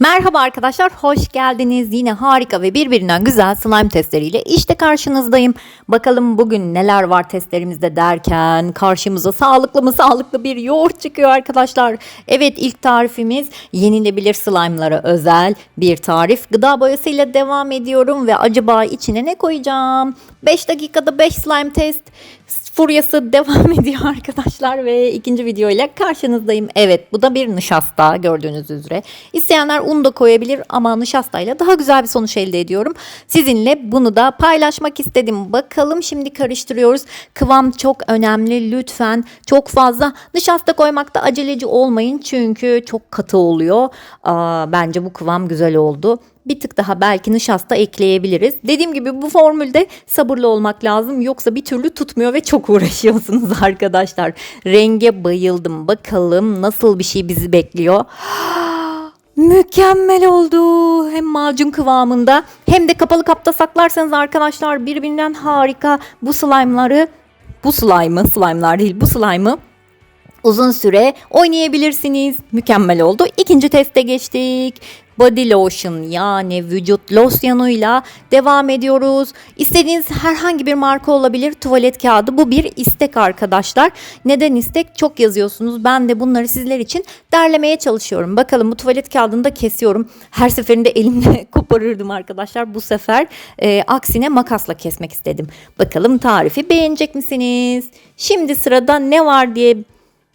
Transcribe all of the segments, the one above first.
Merhaba arkadaşlar, hoş geldiniz. Yine harika ve birbirinden güzel slime testleriyle işte karşınızdayım. Bakalım bugün neler var testlerimizde derken karşımıza sağlıklı mı sağlıklı bir yoğurt çıkıyor arkadaşlar. Evet ilk tarifimiz yenilebilir slime'lara özel bir tarif. Gıda boyasıyla devam ediyorum ve acaba içine ne koyacağım? 5 dakikada 5 slime test furyası devam ediyor arkadaşlar ve ikinci video ile karşınızdayım. Evet bu da bir nişasta gördüğünüz üzere. İsteyenler un da koyabilir ama nişastayla daha güzel bir sonuç elde ediyorum. Sizinle bunu da paylaşmak istedim. Bakalım şimdi karıştırıyoruz. Kıvam çok önemli lütfen. Çok fazla nişasta koymakta aceleci olmayın çünkü çok katı oluyor. Aa, bence bu kıvam güzel oldu bir tık daha belki nişasta ekleyebiliriz. Dediğim gibi bu formülde sabırlı olmak lazım yoksa bir türlü tutmuyor ve çok uğraşıyorsunuz arkadaşlar. Renge bayıldım. Bakalım nasıl bir şey bizi bekliyor. Mükemmel oldu. Hem macun kıvamında hem de kapalı kapta saklarsanız arkadaşlar birbirinden harika bu slime'ları bu slime'ı slime'lar değil bu slime'ı uzun süre oynayabilirsiniz. Mükemmel oldu. İkinci teste geçtik. Body lotion yani vücut losyonuyla devam ediyoruz. İstediğiniz herhangi bir marka olabilir tuvalet kağıdı. Bu bir istek arkadaşlar. Neden istek? Çok yazıyorsunuz. Ben de bunları sizler için derlemeye çalışıyorum. Bakalım bu tuvalet kağıdını da kesiyorum. Her seferinde elimle koparırdım arkadaşlar. Bu sefer e, aksine makasla kesmek istedim. Bakalım tarifi beğenecek misiniz? Şimdi sırada ne var diye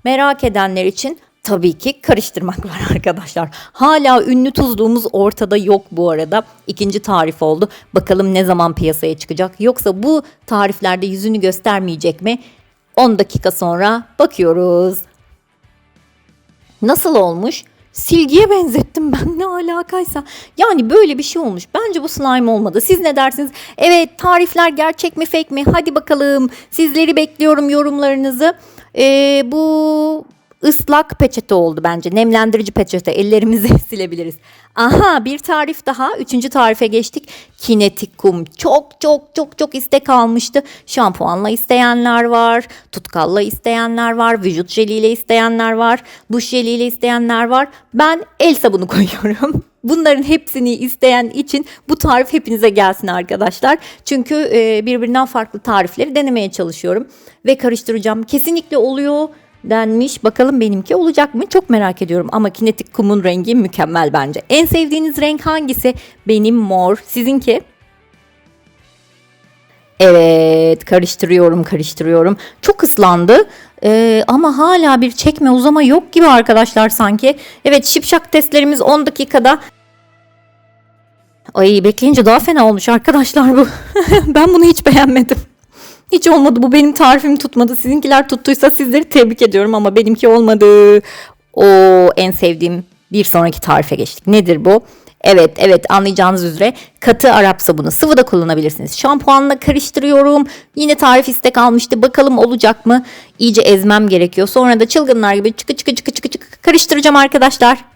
merak edenler için tabii ki karıştırmak var arkadaşlar. Hala ünlü tuzluğumuz ortada yok bu arada. İkinci tarif oldu. Bakalım ne zaman piyasaya çıkacak. Yoksa bu tariflerde yüzünü göstermeyecek mi? 10 dakika sonra bakıyoruz. Nasıl olmuş? Silgiye benzettim ben ne alakaysa. Yani böyle bir şey olmuş. Bence bu slime olmadı. Siz ne dersiniz? Evet tarifler gerçek mi fake mi? Hadi bakalım. Sizleri bekliyorum yorumlarınızı. Ee, bu ıslak peçete oldu bence. Nemlendirici peçete. Ellerimizi silebiliriz. Aha bir tarif daha. Üçüncü tarife geçtik. Kinetik kum. Çok çok çok çok istek almıştı. Şampuanla isteyenler var. Tutkalla isteyenler var. Vücut jeliyle isteyenler var. Duş jeliyle isteyenler var. Ben el sabunu koyuyorum. Bunların hepsini isteyen için bu tarif hepinize gelsin arkadaşlar. Çünkü e, birbirinden farklı tarifleri denemeye çalışıyorum ve karıştıracağım. Kesinlikle oluyor denmiş. Bakalım benimki olacak mı? Çok merak ediyorum ama kinetik kumun rengi mükemmel bence. En sevdiğiniz renk hangisi? Benim mor. Sizinki? Evet karıştırıyorum karıştırıyorum. Çok ıslandı ee, ama hala bir çekme uzama yok gibi arkadaşlar sanki. Evet şipşak testlerimiz 10 dakikada. Ay bekleyince daha fena olmuş arkadaşlar bu. ben bunu hiç beğenmedim. Hiç olmadı bu benim tarifim tutmadı. Sizinkiler tuttuysa sizleri tebrik ediyorum ama benimki olmadı. O en sevdiğim bir sonraki tarife geçtik. Nedir bu? Evet evet anlayacağınız üzere katı Arap sabunu sıvı da kullanabilirsiniz. Şampuanla karıştırıyorum. Yine tarif istek almıştı. Bakalım olacak mı? İyice ezmem gerekiyor. Sonra da çılgınlar gibi çıkı çıkı çıkı çıkı çıkı karıştıracağım arkadaşlar.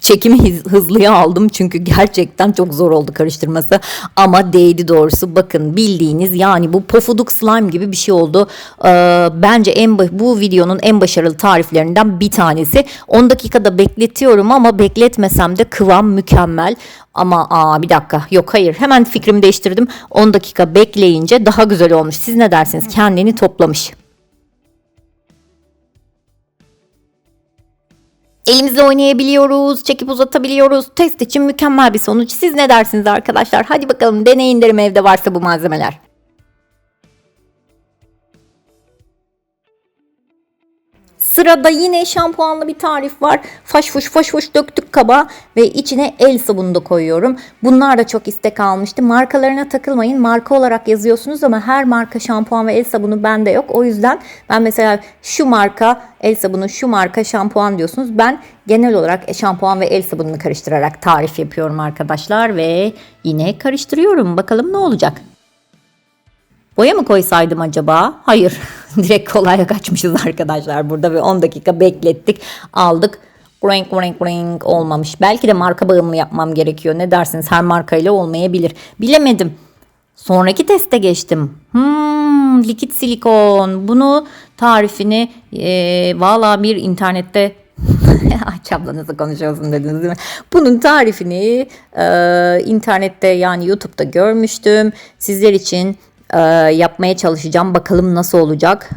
Çekimi hızlıya aldım çünkü gerçekten çok zor oldu karıştırması. Ama değdi doğrusu. Bakın bildiğiniz yani bu pofuduk slime gibi bir şey oldu. Ee, bence en bu videonun en başarılı tariflerinden bir tanesi. 10 dakikada bekletiyorum ama bekletmesem de kıvam mükemmel. Ama aa bir dakika. Yok hayır. Hemen fikrimi değiştirdim. 10 dakika bekleyince daha güzel olmuş. Siz ne dersiniz? Kendini toplamış. Elimizle oynayabiliyoruz, çekip uzatabiliyoruz. Test için mükemmel bir sonuç. Siz ne dersiniz arkadaşlar? Hadi bakalım deneyin derim evde varsa bu malzemeler. Sırada yine şampuanlı bir tarif var. Faş fuş döktük kaba ve içine el sabunu da koyuyorum. Bunlar da çok istek almıştı. Markalarına takılmayın. Marka olarak yazıyorsunuz ama her marka şampuan ve el sabunu bende yok. O yüzden ben mesela şu marka el sabunu, şu marka şampuan diyorsunuz. Ben genel olarak şampuan ve el sabununu karıştırarak tarif yapıyorum arkadaşlar ve yine karıştırıyorum. Bakalım ne olacak. Boya mı koysaydım acaba? Hayır. Direkt kolaya kaçmışız arkadaşlar burada ve 10 dakika beklettik. Aldık. Renk renk renk olmamış. Belki de marka bağımlı yapmam gerekiyor. Ne dersiniz? Her markayla olmayabilir. Bilemedim. Sonraki teste geçtim. Hmm, likit silikon. Bunu tarifini e, valla bir internette Ay abla nasıl konuşuyorsun dediniz değil mi? Bunun tarifini e, internette yani YouTube'da görmüştüm. Sizler için e, yapmaya çalışacağım. Bakalım nasıl olacak.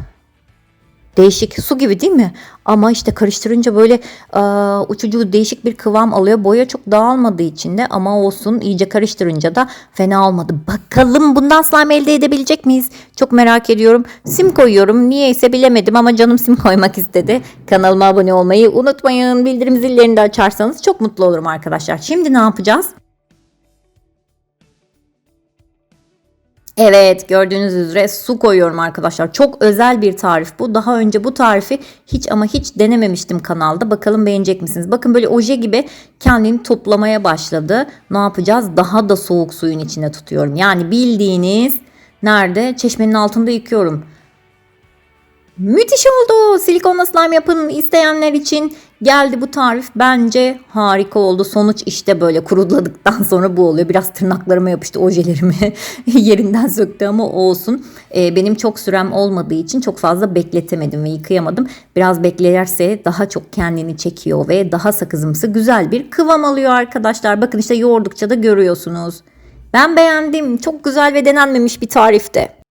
Değişik su gibi değil mi? Ama işte karıştırınca böyle e, uçucu değişik bir kıvam alıyor. Boya çok dağılmadığı için de ama olsun iyice karıştırınca da fena olmadı. Bakalım bundan slime elde edebilecek miyiz? Çok merak ediyorum. Sim koyuyorum. Niyeyse bilemedim ama canım sim koymak istedi. Kanalıma abone olmayı unutmayın. Bildirim zillerini de açarsanız çok mutlu olurum arkadaşlar. Şimdi ne yapacağız? Evet gördüğünüz üzere su koyuyorum arkadaşlar. Çok özel bir tarif bu. Daha önce bu tarifi hiç ama hiç denememiştim kanalda. Bakalım beğenecek misiniz? Bakın böyle oje gibi kendini toplamaya başladı. Ne yapacağız? Daha da soğuk suyun içine tutuyorum. Yani bildiğiniz nerede? Çeşmenin altında yıkıyorum. Müthiş oldu. Silikonla slime yapın isteyenler için geldi bu tarif. Bence harika oldu. Sonuç işte böyle kuruladıktan sonra bu oluyor. Biraz tırnaklarıma yapıştı ojelerimi yerinden söktü ama olsun. Ee, benim çok sürem olmadığı için çok fazla bekletemedim ve yıkayamadım. Biraz beklerse daha çok kendini çekiyor ve daha sakızımsı güzel bir kıvam alıyor arkadaşlar. Bakın işte yoğurdukça da görüyorsunuz. Ben beğendim. Çok güzel ve denenmemiş bir tarifte.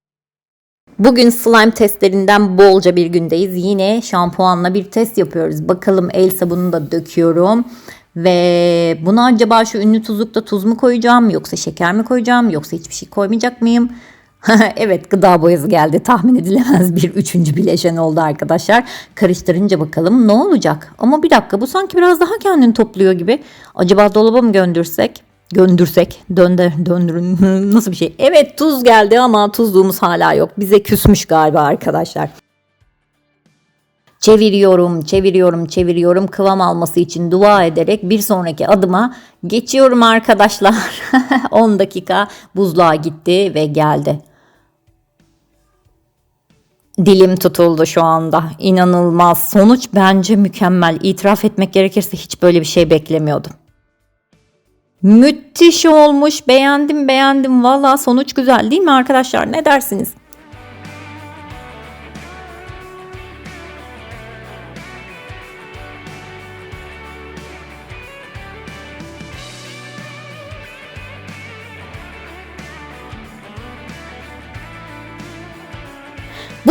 Bugün slime testlerinden bolca bir gündeyiz. Yine şampuanla bir test yapıyoruz. Bakalım el sabununu da döküyorum. Ve buna acaba şu ünlü tuzlukta tuz mu koyacağım yoksa şeker mi koyacağım yoksa hiçbir şey koymayacak mıyım? evet gıda boyası geldi tahmin edilemez bir üçüncü bileşen oldu arkadaşlar. Karıştırınca bakalım ne olacak? Ama bir dakika bu sanki biraz daha kendini topluyor gibi. Acaba dolaba mı göndersek? Göndürsek, döndür, döndürün nasıl bir şey? Evet tuz geldi ama tuzluğumuz hala yok. Bize küsmüş galiba arkadaşlar. Çeviriyorum, çeviriyorum, çeviriyorum. Kıvam alması için dua ederek bir sonraki adıma geçiyorum arkadaşlar. 10 dakika buzluğa gitti ve geldi. Dilim tutuldu şu anda. İnanılmaz. Sonuç bence mükemmel. İtiraf etmek gerekirse hiç böyle bir şey beklemiyordum. Müthiş olmuş. Beğendim beğendim. Valla sonuç güzel değil mi arkadaşlar? Ne dersiniz?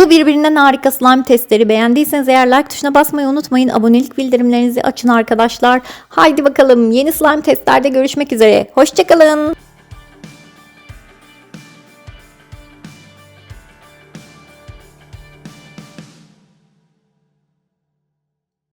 Bu birbirinden harika slime testleri beğendiyseniz eğer like tuşuna basmayı unutmayın. Abonelik bildirimlerinizi açın arkadaşlar. Haydi bakalım yeni slime testlerde görüşmek üzere. Hoşçakalın.